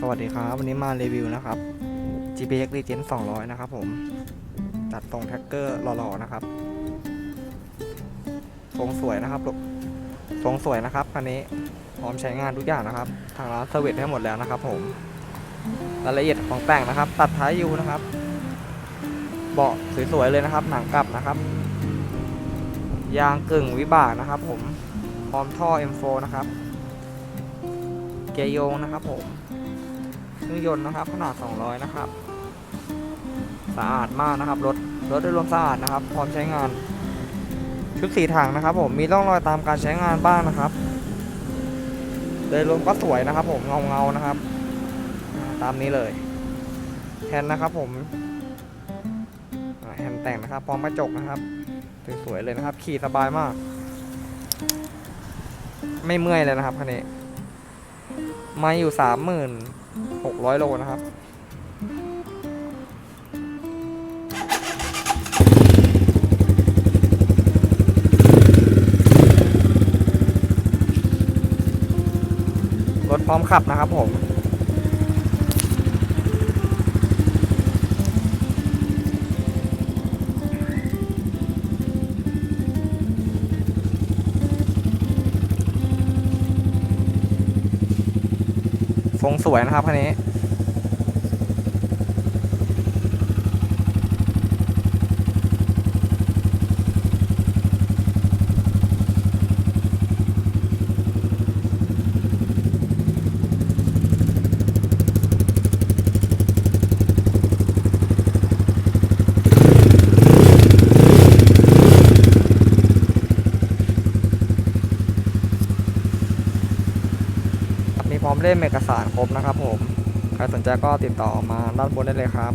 สวัสดีครับ วันนี้มารีวิวนะครับ GPX Legend 200 นะครับผม จัดตรงแท็กเกอร์หล่อๆนะครับ ทรงสวยนะครับลูกทรงสวยนะครับคันนี้พร้อมใช้งานทุกอย่างนะครับ ทางร้านเซอร์วิสให้หมดแล้วนะครับ ผมรายละเอียดของแต่งนะครับ ตัดท้ายยูนะครับ เบาะสวยๆเลยนะครับ หนังกลับนะครับ ยางกึ่งวิบากนะครับ ผมพร้อมท่อ M4 นะครับ เกียร์โยงนะครับผมเครื่องยนต์นะครับขนาด 200 นะครับ สะอาดมากนะครับรถรถโดยรวมสะอาดนะครับ พร้อมใช้งาน ชุดสีถังนะครับ ผมมีร่องรอยตามการใช้งานบ้างนะครับ โดยรวมก็สวยนะครับ ผมเงาเงานะครับ ตามนี้เลยแฮนด์นะครับผมแฮนด์แต่งนะครับ พร้อมกระจกนะครับสวยๆเลยนะครับ ขี่สบายมาก ไม่เมื่อยเลยนะครับคันนี้ มาอยู่สามหมื่นหกร้อยโลนะครับ รถพร้อมขับนะครับผม ทรงสวยนะครับคันนี้ มี พร้อมเล่มเอกสารครบนะครับผม ใครสนใจก็ติดต่อมาด้านบนได้เลยครับ